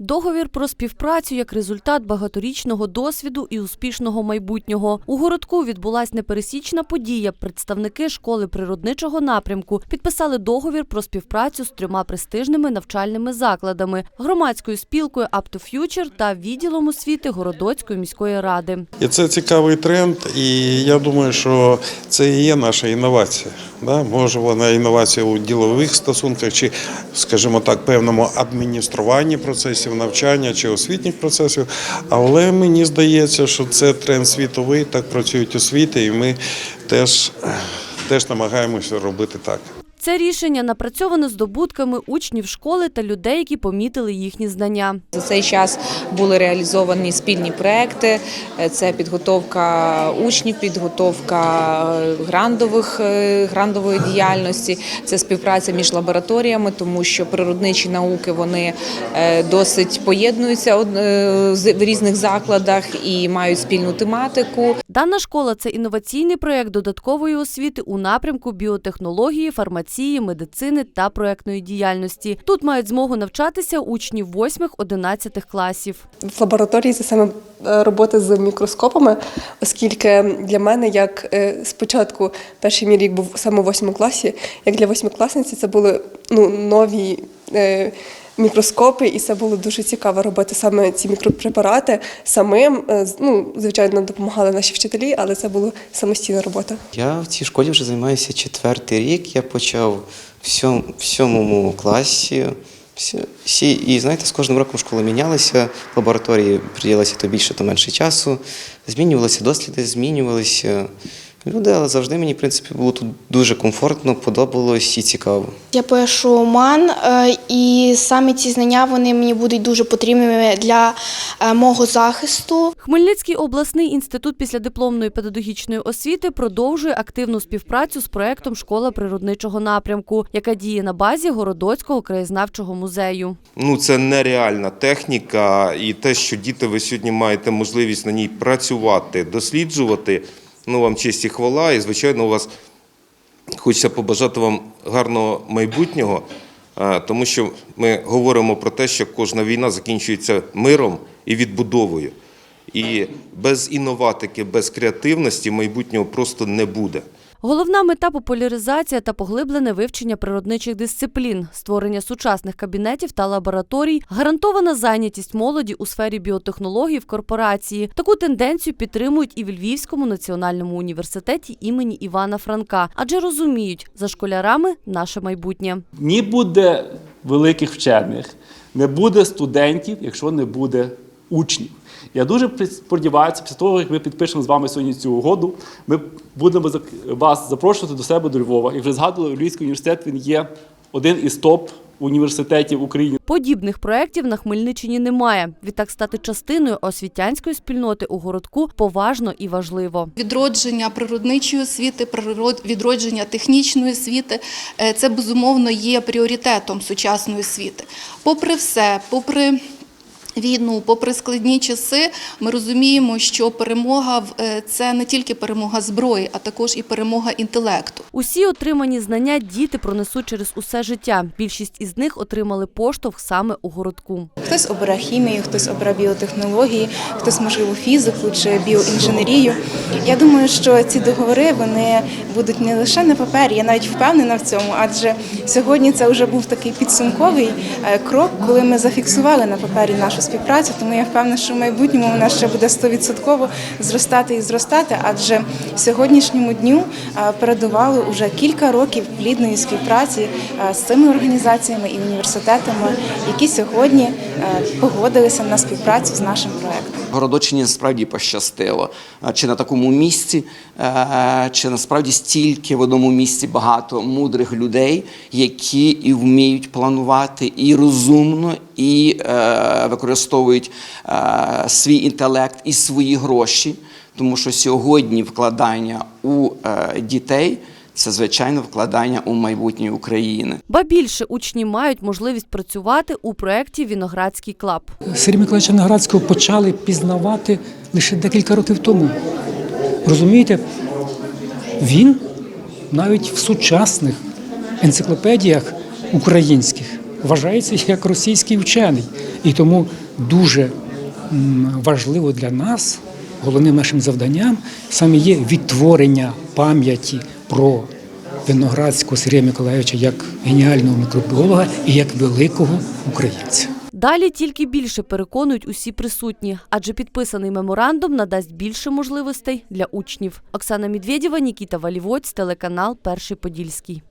Договір про співпрацю як результат багаторічного досвіду і успішного майбутнього. У городку відбулась непересічна подія. Представники школи природничого напрямку підписали договір про співпрацю з трьома престижними навчальними закладами: громадською спілкою Future та відділом освіти Городоцької міської ради. І це цікавий тренд, і я думаю, що це і є наша інновація. Да? Може вона інновація у ділових стосунках, чи, скажімо так, певному адмініструванні процесів навчання чи освітніх процесів. Але мені здається, що це тренд світовий, так працюють освіти, і ми теж, теж намагаємося робити так. Це рішення напрацьоване здобутками учнів школи та людей, які помітили їхні знання. За цей час були реалізовані спільні проекти. Це підготовка учнів, підготовка е, грандових е, грандової діяльності, це співпраця між лабораторіями, тому що природничі науки вони е, досить поєднуються в різних закладах і мають спільну тематику. Дана школа це інноваційний проєкт додаткової освіти у напрямку біотехнології, фармації, медицини та проектної діяльності. Тут мають змогу навчатися учні 8-11 класів. В лабораторії це саме е, робота з мікроскопами, оскільки для мене, як е, спочатку перший мій рік був саме в восьмому класі, як для восьмикласниці це були ну, нові е, мікроскопи, і це було дуже цікаво робити саме ці мікропрепарати самим. Е, Ну, звичайно, допомагали наші вчителі, але це була самостійна робота. Я в цій школі вже займаюся четвертий рік. Я почав в сьом- в сьомому класі. Всі, і знаєте, з кожним роком школа мінялася, лабораторії приділилося то більше, то менше часу. Змінювалися досліди, змінювалися люди, але завжди мені, в принципі, було тут дуже комфортно, подобалось і цікаво. Я пишу оман, е, і саме ці знання вони мені будуть дуже потрібними для е, мого захисту. Хмельницький обласний інститут післядипломної педагогічної освіти продовжує активну співпрацю з проектом Школа природничого напрямку, яка діє на базі Городоцького краєзнавчого музею. Ну, це нереальна техніка, і те, що діти, ви сьогодні маєте можливість на ній працювати, досліджувати. Ну, вам честь і хвала, і звичайно, у вас хочеться побажати вам гарного майбутнього, е, тому що ми говоримо про те, що кожна війна закінчується миром і відбудовою. І без інноватики, без креативності майбутнього просто не буде. Головна мета популяризація та поглиблене вивчення природничих дисциплін, створення сучасних кабінетів та лабораторій, гарантована зайнятість молоді у сфері біотехнологій в корпорації. Таку тенденцію підтримують і в Львівському національному університеті імені Івана Франка, адже розуміють, за школярами наше майбутнє. Ні буде великих вчених, не буде студентів, якщо не буде учнів. Я дуже сподіваюся, після того, як ми підпишемо з вами сьогодні цю угоду, ми будемо вас запрошувати до себе до Львова. Як вже згадували, Львівський університет він є один із топ університетів України. Подібних проєктів на Хмельниччині немає. Відтак стати частиною освітянської спільноти у городку поважно і важливо. Відродження природничої освіти, відродження технічної освіти е, це безумовно є пріоритетом сучасної освіти. Попри все, попри війну, попри складні часи, ми розуміємо, що перемога в- е, це не тільки перемога зброї, а також і перемога інтелекту. Усі отримані знання діти пронесуть через усе життя. Більшість із них отримали поштовх саме у городку. Хтось обере хімію, хтось обере біотехнології, хтось, можливо, фізику чи біоінженерію. Я думаю, що ці договори вони будуть не лише на папері, я навіть впевнена в цьому, адже сьогодні це вже був такий підсумковий е, крок, коли ми зафіксували на папері нашу співпрацю. Тому я впевнена, що в майбутньому вона ще буде 100% зростати і зростати, адже сьогоднішньому дню передували уже кілька років плідної співпраці е, з цими організаціями і університетами, які сьогодні е, погодилися на співпрацю з нашим проектом. Городочині справді пощастило. Чи на такому місці, е, чи насправді стільки в одному місці багато мудрих людей, які і вміють планувати і розумно, і е, використовують е, свій інтелект і свої гроші, тому що сьогодні вкладання у дітей. Це звичайно вкладання у майбутнє України. Ба більше учні мають можливість працювати у проєкті Віноградський клаб. Сергія Миколаївича Наградського почали пізнавати лише декілька років тому. Розумієте, він навіть в сучасних енциклопедіях українських вважається як російський вчений. І тому дуже важливо для нас, головним нашим завданням саме є відтворення пам'яті про Виноградського Сергія Миколаївича як геніального мікробіолога і як великого українця. Далі тільки більше переконують усі присутні, адже підписаний меморандум надасть більше можливостей для учнів. Оксана Медведєва, Нікіта Валівоць, телеканал Перший Подільський.